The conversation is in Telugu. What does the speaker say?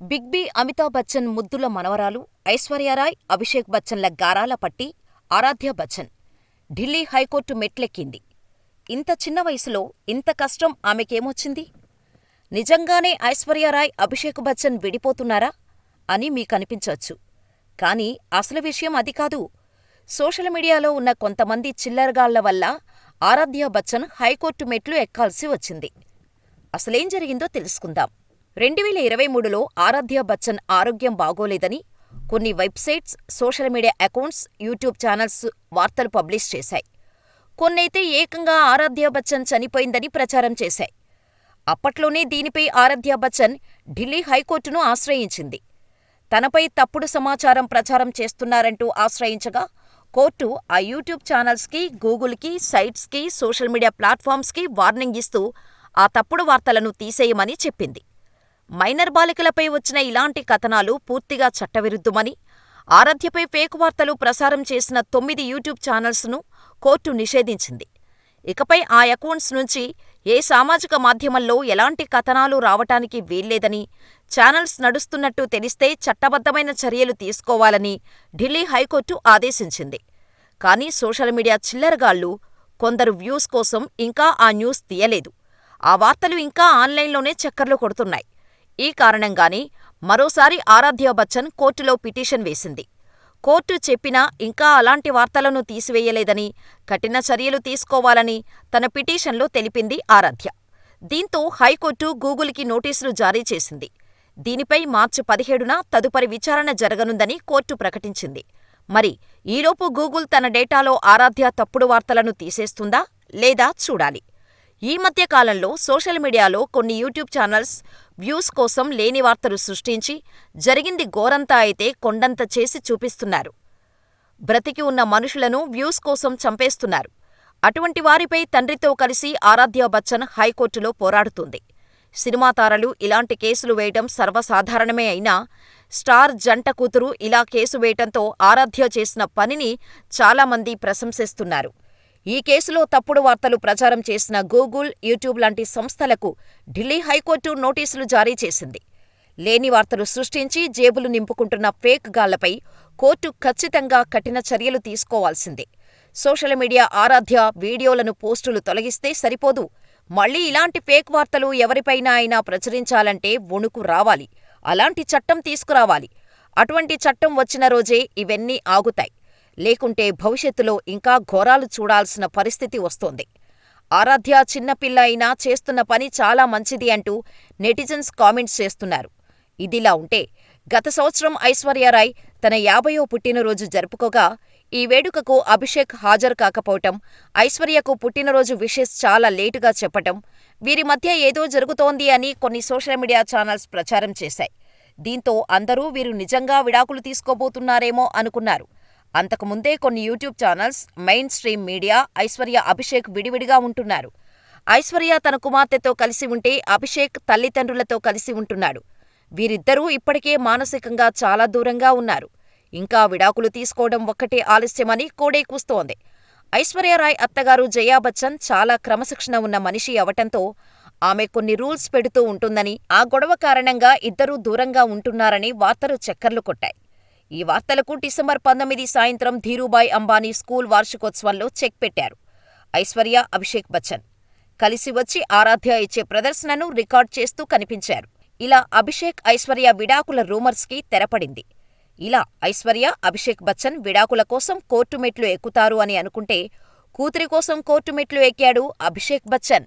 బిగ్ బి అమితాబ్ బచ్చన్ ముద్దుల మనవరాలు ఐశ్వర్యారాయ్, అభిషేక్ బచ్చన్ల గారాల పట్టి ఆరాధ్య బచ్చన్ ఢిల్లీ హైకోర్టు మెట్లెక్కింది. ఇంత చిన్న వయసులో ఇంత కష్టం ఆమెకేమొచ్చింది? నిజంగానే ఐశ్వర్యారాయ్, అభిషేక్ బచ్చన్ విడిపోతున్నారా అని మీకనిపించవచ్చు కానీ అసలు విషయం అది కాదు. సోషల్ మీడియాలో ఉన్న కొంతమంది చిల్లరగాళ్ళ వల్ల ఆరాధ్య బచ్చన్ హైకోర్టు మెట్లు ఎక్కాల్సి వచ్చింది. అసలేం జరిగిందో తెలుసుకుందాం. రెండువేల ఇరవై మూడులో ఆరాధ్య బచ్చన్ ఆరోగ్యం బాగోలేదని కొన్ని websites, social media accounts, YouTube channels వార్తలు పబ్లిష్ చేశాయి. కొన్నైతే ఏకంగా ఆరాధ్య బచ్చన్ చనిపోయిందని ప్రచారం చేశాయి. అప్పట్లోనే దీనిపై ఆరాధ్య బచ్చన్ ఢిల్లీ హైకోర్టును ఆశ్రయించింది. తనపై తప్పుడు సమాచారం ప్రచారం చేస్తున్నారంటూ ఆశ్రయించగా కోర్టు ఆ యూట్యూబ్ ఛానల్స్కి, గూగుల్కి, సైట్స్కి, సోషల్ మీడియా ప్లాట్ఫామ్స్కి వార్నింగ్ ఇస్తూ ఆ తప్పుడు వార్తలను తీసేయమని చెప్పింది. మైనర్ బాలికలపై వచ్చిన ఇలాంటి కథనాలు పూర్తిగా చట్టవిరుద్ధమని, ఆరాధ్యపై ఫేక్ వార్తలు ప్రసారం చేసిన తొమ్మిది యూట్యూబ్ ఛానల్స్ను కోర్టు నిషేధించింది. ఇకపై ఆ అకౌంట్స్ నుంచి ఏ సామాజిక మాధ్యమంలో ఎలాంటి కథనాలు రావటానికి వీల్లేదని, ఛానల్స్ నడుస్తున్నట్టు తెలిస్తే చట్టబద్ధమైన చర్యలు తీసుకోవాలని ఢిల్లీ హైకోర్టు ఆదేశించింది. కానీ సోషల్ మీడియా చిల్లరగాళ్ళు కొందరు వ్యూస్ కోసం ఇంకా ఆ న్యూస్ తీయలేదు. ఆ వార్తలు ఇంకా ఆన్లైన్లోనే చక్కర్లు కొడుతున్నాయి. ఈ కారణంగానే మరోసారి ఆరాధ్య బచ్చన్ కోర్టులో పిటిషన్ వేసింది. కోర్టు చెప్పినా ఇంకా అలాంటి వార్తలను తీసివేయలేదని, కఠిన చర్యలు తీసుకోవాలని తన పిటిషన్లో తెలిపింది ఆరాధ్య. దీంతో హైకోర్టు గూగుల్కి నోటీసులు జారీ చేసింది. దీనిపై మార్చి పదిహేడున తదుపరి విచారణ జరగనుందని కోర్టు ప్రకటించింది. మరి ఈలోపు గూగుల్ తన డేటాలో ఆరాధ్య తప్పుడు వార్తలను తీసేస్తుందా లేదా చూడాలి. ఈ మధ్య కాలంలో సోషల్ మీడియాలో కొన్ని యూట్యూబ్ ఛానల్స్ వ్యూస్ కోసం లేని వార్తలు సృష్టించి, జరిగింది ఘోరంతా అయితే కొండంత చేసి చూపిస్తున్నారు. బ్రతికి ఉన్న మనుషులను వ్యూస్ కోసం చంపేస్తున్నారు. అటువంటి వారిపై తండ్రితో కలిసి ఆరాధ్య బచ్చన్ హైకోర్టులో పోరాడుతుంది. సినిమా తారలు ఇలాంటి కేసులు వేయటం సర్వసాధారణమే అయినా, స్టార్ జంట కూతురు ఇలా కేసు వేయటంతో ఆరాధ్య చేసిన పనిని చాలామంది ప్రశంసిస్తున్నారు. ఈ కేసులో తప్పుడు వార్తలు ప్రచారం చేసిన గూగుల్, యూట్యూబ్ లాంటి సంస్థలకు ఢిల్లీ హైకోర్టు నోటీసులు జారీ చేసింది. లేని వార్తలు సృష్టించి జేబులు నింపుకుంటున్న ఫేక్ గాళ్ళపై కోర్టు ఖచ్చితంగా కఠిన చర్యలు తీసుకోవాల్సిందే. సోషల్ మీడియా ఆరాధ్య వీడియోలను పోస్టులు తొలగిస్తే సరిపోదు. మళ్ళీ ఇలాంటి ఫేక్ వార్తలు ఎవరిపైనా అయినా ప్రచురించాలంటే వణుకు రావాలి. అలాంటి చట్టం తీసుకురావాలి. అటువంటి చట్టం వచ్చిన రోజే ఇవన్నీ ఆగుతాయి. లేకుంటే భవిష్యత్తులో ఇంకా ఘోరాలు చూడాల్సిన పరిస్థితి వస్తోంది. ఆరాధ్య చిన్నపిల్ల అయినా చేస్తున్న పని చాలా మంచిది అంటూ నెటిజన్స్ కామెంట్స్ చేస్తున్నారు. ఇదిలా ఉంటే, గత సంవత్సరం ఐశ్వర్యారాయ్ తన యాభయో పుట్టినరోజు జరుపుకోగా, ఈ వేడుకకు అభిషేక్ హాజరు కాకపోవటం, ఐశ్వర్యకు పుట్టినరోజు విషెస్ చాలా లేటుగా చెప్పటం, వీరి మధ్య ఏదో జరుగుతోంది అని కొన్ని సోషల్ మీడియా ఛానల్స్ ప్రచారం చేశాయి. దీంతో అందరూ వీరు నిజంగా విడాకులు తీసుకోబోతున్నారేమో అనుకున్నారు. అంతకుముందే కొన్ని YouTube channels, mainstream media Aishwarya, Abhishek విడివిడిగా ఉంటున్నారు. ఐశ్వర్య తన కుమార్తెతో కలిసి ఉంటే అభిషేక్ తల్లిదండ్రులతో కలిసి ఉంటున్నాడు. వీరిద్దరూ ఇప్పటికే మానసికంగా చాలా దూరంగా ఉన్నారు. ఇంకా విడాకులు తీసుకోవడం ఒక్కటే ఆలస్యమని కోడే కూస్తోంది. ఐశ్వర్యారాయ్ అత్తగారు జయా బచ్చన్ చాలా క్రమశిక్షణ ఉన్న మనిషి అవటంతో ఆమె కొన్ని రూల్స్ పెడుతూ ఉంటుందని, ఆ గొడవ కారణంగా ఇద్దరూ దూరంగా ఉంటున్నారని వార్తలు చక్కర్లు కొట్టాయి. ఈ వార్తలకు డిసెంబర్ పంతొమ్మిది సాయంత్రం ధీరూభాయ్ అంబానీ స్కూల్ వార్షికోత్సవంలో చెక్ పెట్టారు ఐశ్వర్య, అభిషేక్ బచ్చన్. కలిసి వచ్చి ఆరాధ్య ఇచ్చే ప్రదర్శనను రికార్డ్ చేస్తూ కనిపించారు. ఇలా అభిషేక్, ఐశ్వర్య విడాకుల రూమర్స్కి తెరపడింది. ఇలా ఐశ్వర్య, అభిషేక్ బచ్చన్ విడాకుల కోసం కోర్టు మెట్లు ఎక్కుతారు అని అనుకుంటే, కూతురి కోసం కోర్టు మెట్లు ఎక్కాడు అభిషేక్ బచ్చన్.